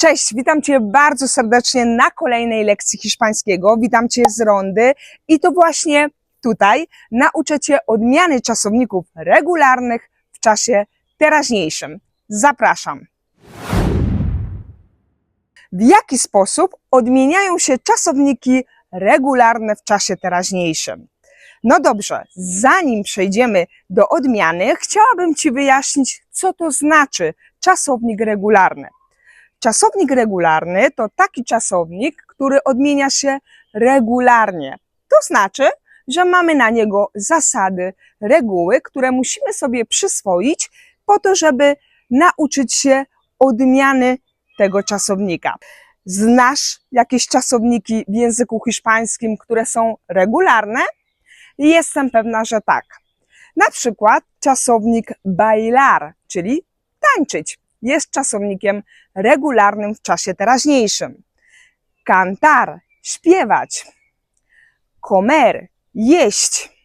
Cześć, witam Cię bardzo serdecznie na kolejnej lekcji hiszpańskiego. Witam Cię z rondy i to właśnie tutaj nauczę Cię odmiany czasowników regularnych w czasie teraźniejszym. Zapraszam. W jaki sposób odmieniają się czasowniki regularne w czasie teraźniejszym? No dobrze, zanim przejdziemy do odmiany, chciałabym Ci wyjaśnić, co to znaczy czasownik regularny. Czasownik regularny to taki czasownik, który odmienia się regularnie. To znaczy, że mamy na niego zasady, reguły, które musimy sobie przyswoić po to, żeby nauczyć się odmiany tego czasownika. Znasz jakieś czasowniki w języku hiszpańskim, które są regularne? Jestem pewna, że tak. Na przykład czasownik bailar, czyli tańczyć, jest czasownikiem regularnym w czasie teraźniejszym. Cantar, śpiewać. Comer, jeść.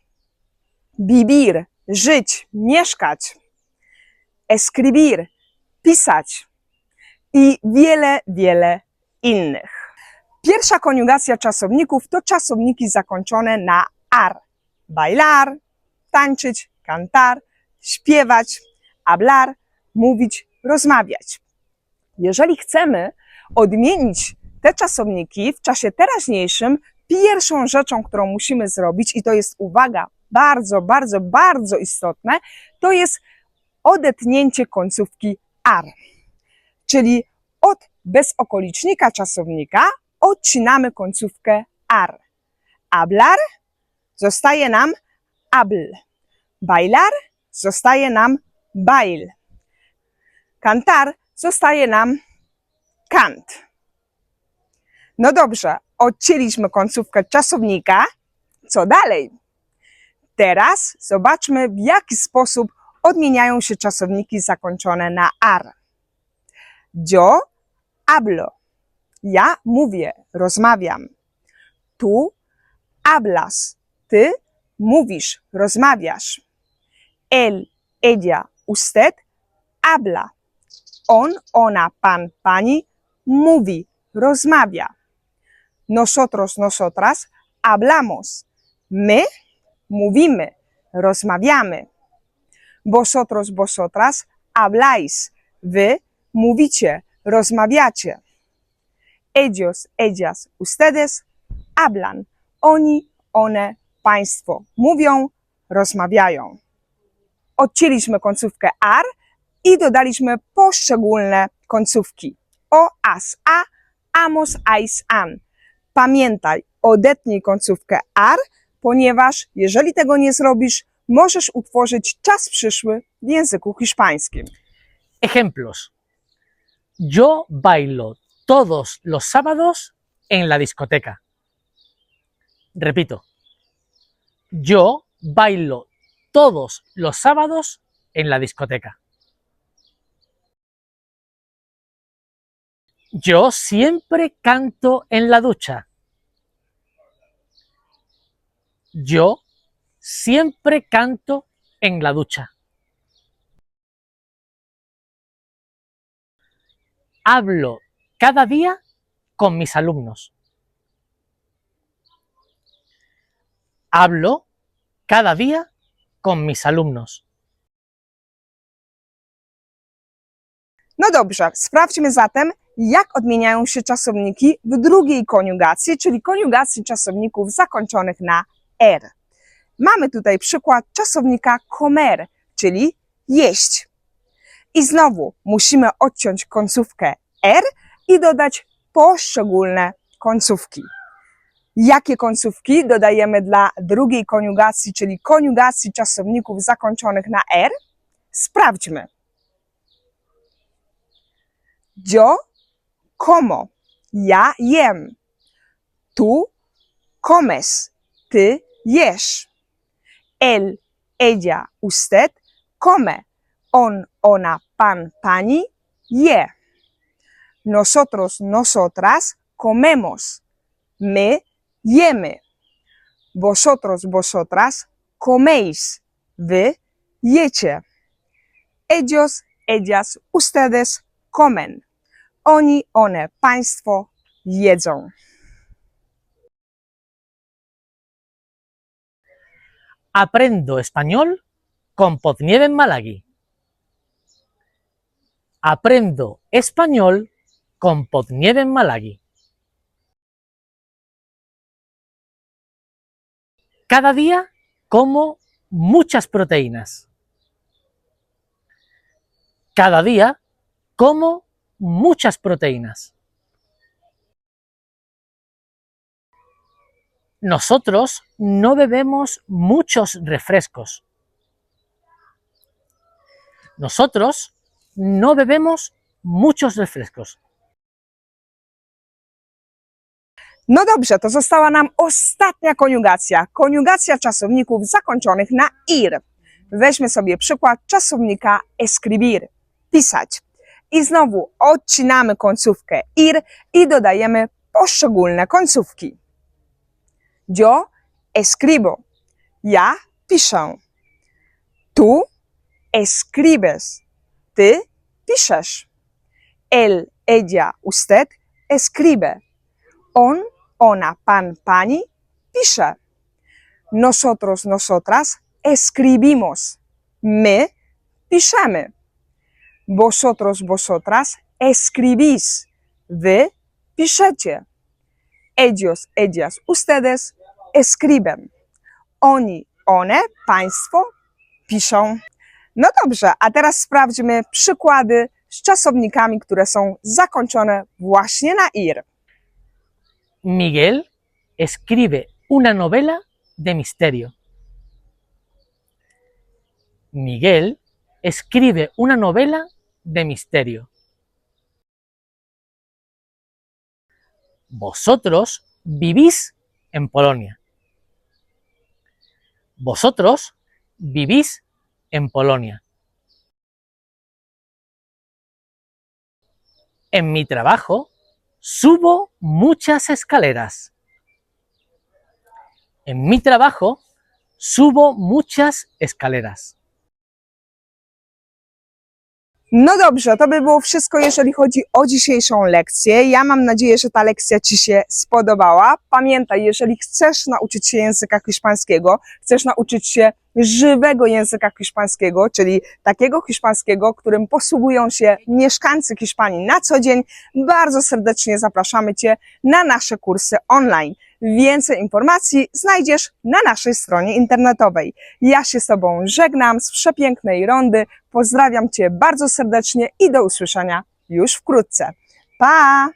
Vivir, żyć, mieszkać. Escribir, pisać. I wiele, wiele innych. Pierwsza koniugacja czasowników to czasowniki zakończone na ar. Bailar, tańczyć, cantar, śpiewać, hablar, mówić, rozmawiać. Jeżeli chcemy odmienić te czasowniki w czasie teraźniejszym, pierwszą rzeczą, którą musimy zrobić, i to jest uwaga, bardzo, bardzo, bardzo istotne, to jest odetnięcie końcówki ar. Czyli od bezokolicznika czasownika odcinamy końcówkę ar. Hablar zostaje nam habl. Bailar zostaje nam bail. Cantar zostaje nam kant. No dobrze, odcięliśmy końcówkę czasownika. Co dalej? Teraz zobaczmy, w jaki sposób odmieniają się czasowniki zakończone na ar. Yo hablo. Ja mówię, rozmawiam. Tu hablas. Ty mówisz, rozmawiasz. Él, ella, usted habla. On, ona, pan, pani mówi, rozmawia. Nosotros, nosotras hablamos. My mówimy, rozmawiamy. Vosotros, vosotras habláis. Wy mówicie, rozmawiacie. Ellos, ellas, ustedes hablan. Oni, one, państwo mówią, rozmawiają. Odcięliśmy końcówkę ar i dodaliśmy poszczególne końcówki. O, as, a, amos, ais, an. Pamiętaj, odetnij końcówkę ar, ponieważ jeżeli tego nie zrobisz, możesz utworzyć czas przyszły w języku hiszpańskim. Ejemplos. Yo bailo todos los sábados en la discoteca. Repito. Yo bailo todos los sábados en la discoteca. Yo siempre canto en la ducha. Yo siempre canto en la ducha. Hablo cada día con mis alumnos. Hablo cada día con mis alumnos. No dobrze, sprawdźmy zatem, jak odmieniają się czasowniki w drugiej koniugacji, czyli koniugacji czasowników zakończonych na er. Mamy tutaj przykład czasownika comer, czyli jeść. I znowu musimy odciąć końcówkę er i dodać poszczególne końcówki. Jakie końcówki dodajemy dla drugiej koniugacji, czyli koniugacji czasowników zakończonych na er? Sprawdźmy. Yo como. Ja jem. Tu comes. Ty jesz. Él, ella, usted come. On, ona, pan, pani je. Nosotros, nosotras comemos. My jemy. Vosotros, vosotras coméis. Wy jecie. Ellos, ellas, ustedes comen. Oni, one, państwo jedzą. Aprendo español con Podnieve en. Aprendo español con Podnieve en. Cada día como muchas proteínas. Cada día como muchas proteínas. Nosotros no bebemos muchos refrescos. Nosotros no bebemos muchos refrescos. No dobrze, to została nam ostatnia koniugacja. Koniugacja czasowników zakończonych na ir. Weźmy sobie przykład czasownika escribir, pisać. I znowu odcinamy końcówkę ir i dodajemy poszczególne końcówki. Yo escribo. Ja piszę. Tu escribes. Ty piszesz. Él, ella, usted escribe. On, ona, pan, pani pisze. Nosotros, nosotras escribimos. My piszemy. Vosotros, vosotras escribís. Wy piszecie. Ellos, ellas, ustedes escriben. Oni, one, państwo piszą. No dobrze, a teraz sprawdźmy przykłady z czasownikami, które są zakończone właśnie na ir. Miguel escribe una novela de misterio. Miguel escribe una novela de misterio. Vosotros vivís en Polonia. Vosotros vivís en Polonia. En mi trabajo subo muchas escaleras. En mi trabajo subo muchas escaleras. No dobrze, to by było wszystko, jeżeli chodzi o dzisiejszą lekcję. Ja mam nadzieję, że ta lekcja Ci się spodobała. Pamiętaj, jeżeli chcesz nauczyć się języka hiszpańskiego, chcesz nauczyć się żywego języka hiszpańskiego, czyli takiego hiszpańskiego, którym posługują się mieszkańcy Hiszpanii na co dzień, bardzo serdecznie zapraszamy Cię na nasze kursy online. Więcej informacji znajdziesz na naszej stronie internetowej. Ja się z Tobą żegnam z przepięknej rondy. Pozdrawiam Cię bardzo serdecznie i do usłyszenia już wkrótce. Pa!